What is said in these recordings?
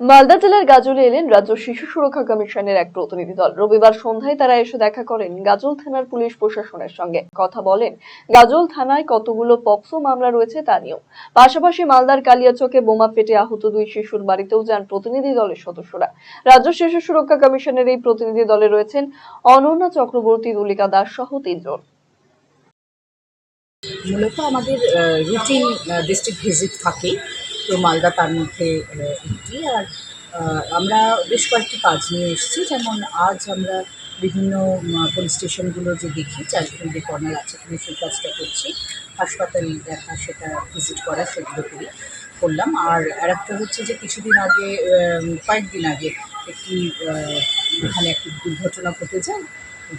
মালদা জেলার গাজলে এলেন রাজ্য শিশু সুরক্ষা কমিশনের এক প্রতিনিধি দল। রবিবার সন্ধ্যায় তারা এসে দেখা করেন গাজল থানার পুলিশ প্রশাসনের সঙ্গে। কথা বলেন, গাজল থানায় কতগুলো পক্সো মামলা রয়েছে তা নিয়েও। পাশাপাশি মালদার কালিয়াচকে বোমা ফেটে আহত দুই শিশুর বাড়িতেও যান প্রতিনিধি দলের সদস্যরা। রাজ্য শিশু সুরক্ষা কমিশনের এই প্রতিনিধি দলে রয়েছেন অনন্যা চক্রবর্তী তুলিকা দাস সহ তিনজন। মূলত আমাদের রুটিন ডিস্ট্রিক্ট ভিজিট থাকে তো মালদা তার মধ্যে একটি আর আমরা বেশ কয়েকটি কাজ নিয়ে এসেছি। যেমন আজ আমরা বিভিন্ন পুলিশ স্টেশনগুলো যে দেখি চারফিল্ডে কর্নার আছে এখানে সেই কাজটা করছি। হাসপাতাল দেখা সেটা ভিজিট করা সেগুলো করি করলাম। আর আরেকটা হচ্ছে যে কিছুদিন আগে কয়েকদিন আগে একটি এখানে একটি দুর্ঘটনা ঘটে যায়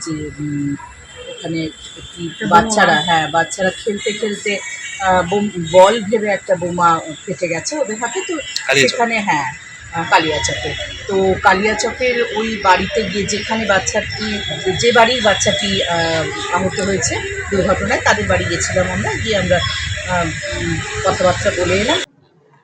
যে ওখানে একটি বাচ্চারা হ্যাঁ বাচ্চারা খেলতে খেলতে বল ভেবে একটা বোমা ফেটে গেছে ওদের হাতে তো সেখানে হ্যাঁ কালিয়াচকে তো কালিয়াচকের ওই বাড়িতে গিয়ে যেখানে বাচ্চাটি যে বাড়ির বাচ্চাটি আহত হয়েছে দুর্ঘটনায় তাদের বাড়ি গেছিলাম আমরা গিয়ে আমরা কথাবার্তা বলে এলাম।